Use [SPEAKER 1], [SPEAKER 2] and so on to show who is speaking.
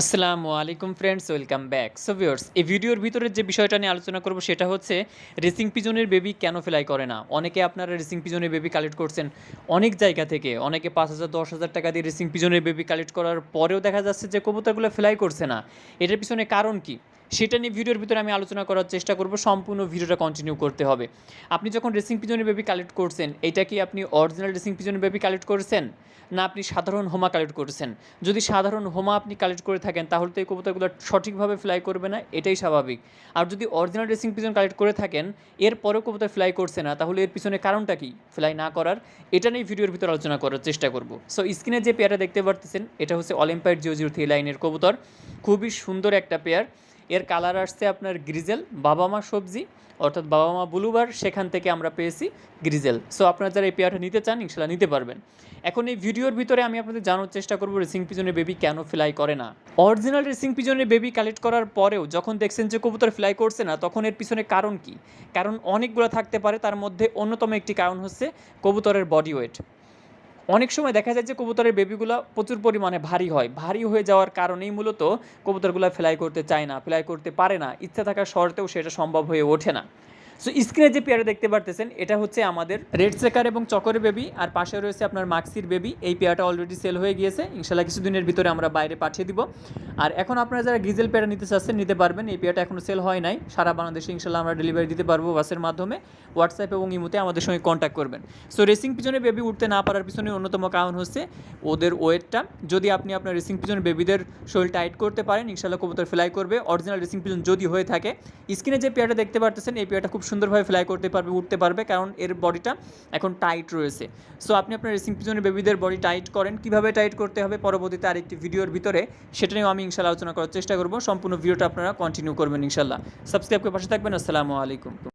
[SPEAKER 1] আসসালামু আলাইকুম friends welcome back so viewers এই ভিডিওর ভিতরে যে বিষয়টা নিয়ে আলোচনা করব সেটা হচ্ছে রেসিং পিজনের বেবি কেন ফেলাই করে না? অনেকে আপনারা রেসিং পিজনের বেবি কালেক্ট করছেন অনেক জায়গা থেকে, অনেকে পাঁচ হাজার, দশ হাজার টাকা দিয়ে রেসিং পিজনের বেবি কালেক্ট করার পরেও দেখা যাচ্ছে যে কবুতরগুলো ফেলাই করছে না। এটার পিছনে কারণ কি? সেটা নিয়ে ভিডিওর ভিতরে আমি আলোচনা করার চেষ্টা করব, সম্পূর্ণ ভিডিওটা কন্টিনিউ করতে হবে। আপনি যখন রেসিং পিজনের বেবি কালেক্ট করছেন, এটা কি আপনি অরিজিনাল রেসিং পিজনের বেবি কালেক্ট করেছেন? না আপনি সাধারণ হোমা কালেক্ট করেছেন? যদি সাধারণ হোমা আপনি কালেক্ট করে থাকেন, তাহলে তো এই কবুতরগুলো সঠিকভাবে ফ্লাই করবে না, এটাই স্বাভাবিক। আর যদি অরিজিনাল রেসিং পিজন কালেক্ট করে থাকেন, এরপরেও কবুতর ফ্লাই করছে না, তাহলে এর পিছনে কারণটা কি? ফ্লাই না করার, এটা নিয়ে ভিডিওর ভিতরে আলোচনা করার চেষ্টা করব। সো স্ক্রিনে যে পেয়ারটা দেখতে পারতেছেন, এটা হচ্ছে অলিম্পাইড জিও জিরো থ্রি লাইনের কবুতর। খুবই সুন্দর একটা পেয়ার এর কালার আসছে আপনার গ্রিজেল বাবা মা সবজি, অর্থাৎ বাবা মা ব্লুবার, সেখান থেকে আমরা পেয়েছি গ্রিজেল সো আপনারা যারা এই পেয়ারটা নিতে চান, ইনশাল্লাহ নিতে পারবেন। এখন এই ভিডিওর ভিতরে আমি আপনাদের জানার চেষ্টা করব রেসিং পিজনের বেবি কেন ফ্লাই করে না। অরিজিনাল রেসিং পিজনের বেবি কালেক্ট করার পরেও যখন দেখছেন যে কবুতর ফ্লাই করছে না, তখন এর পিছনে কারণ কি? কারণ অনেকগুলো থাকতে পারে, তার মধ্যে অন্যতম একটি কারণ হচ্ছে কবুতরের বডি ওয়েট অনেক সময় দেখা যায় যে কবুতরের বেবিগুলো প্রচুর পরিমাণে ভারী হয়। ভারী হয়ে যাওয়ার কারণেই মূলত কবুতরগুলো ফ্লাই করতে চায় না, ফ্লাই করতে পারে না। ইচ্ছা থাকা সত্ত্বেও সেটা সম্ভব হয়ে ওঠে না। সো স্ক্রিনে যে পেয়ারে দেখতে পারতেছেন, এটা হচ্ছে আমাদের রেড সেকার এবং চকরের বেবি আর পাশে রয়েছে আপনার মাক্সির বেবি এই পেয়ারটা অলরেডি সেল হয়ে গিয়েছে। ইনশাল্লাহ কিছুদিনের ভিতরে আমরা বাইরে পাঠিয়ে দিব। আর এখন আপনারা যারা গিজেল পেয়ারা নিতে চাচ্ছেন, নিতে পারবেন। এই পেয়ারটা এখনও সেল হয় নাই। সারা বাংলাদেশে ইনশাল্লাহ আমরা ডেলিভারি দিতে পারব বাসের মাধ্যমে। হোয়াটসঅ্যাপ এবং ইমোতে আমাদের সঙ্গে কন্ট্যাক্ট করবেন। সো রেসিং পিছনে বেবি উঠতে না পারার পিছনে অন্যতম কারণ হচ্ছে ওদের ওয়েটটা যদি আপনি আপনার রেসিং পিছনে বেবিদের শরীর টাইট করতে পারেন ইনশাল্লাহ কবুতর ফ্লাই করবে। অরিজিনাল রেসিং পিছন যদি হয়ে থাকে স্ক্রিনে যে পেয়ারটা দেখতে পারতেছেন, এই পেয়ারটা খুব সুন্দরভাবে ফ্লাই করতে পারবে, উঠতে পারবে, কারণ এর বডিটা এখন টাইট রয়েছে। সো আপনি আপনার রেসিং পিজনের বেবিদের বডি টাইট করেন। কীভাবে টাইট করতে হবে পরবর্তীতে আরেকটি ভিডিওর ভিতরে, সেটা নিয়েও আমি ইনশাল্লাহ আলোচনা করার চেষ্টা করব। সম্পূর্ণ ভিডিওটা আপনারা কন্টিনিউ করবেন ইনশাল্লাহ সাবস্ক্রাইব করে পাশে থাকবেন। আসসালামু আলাইকুম।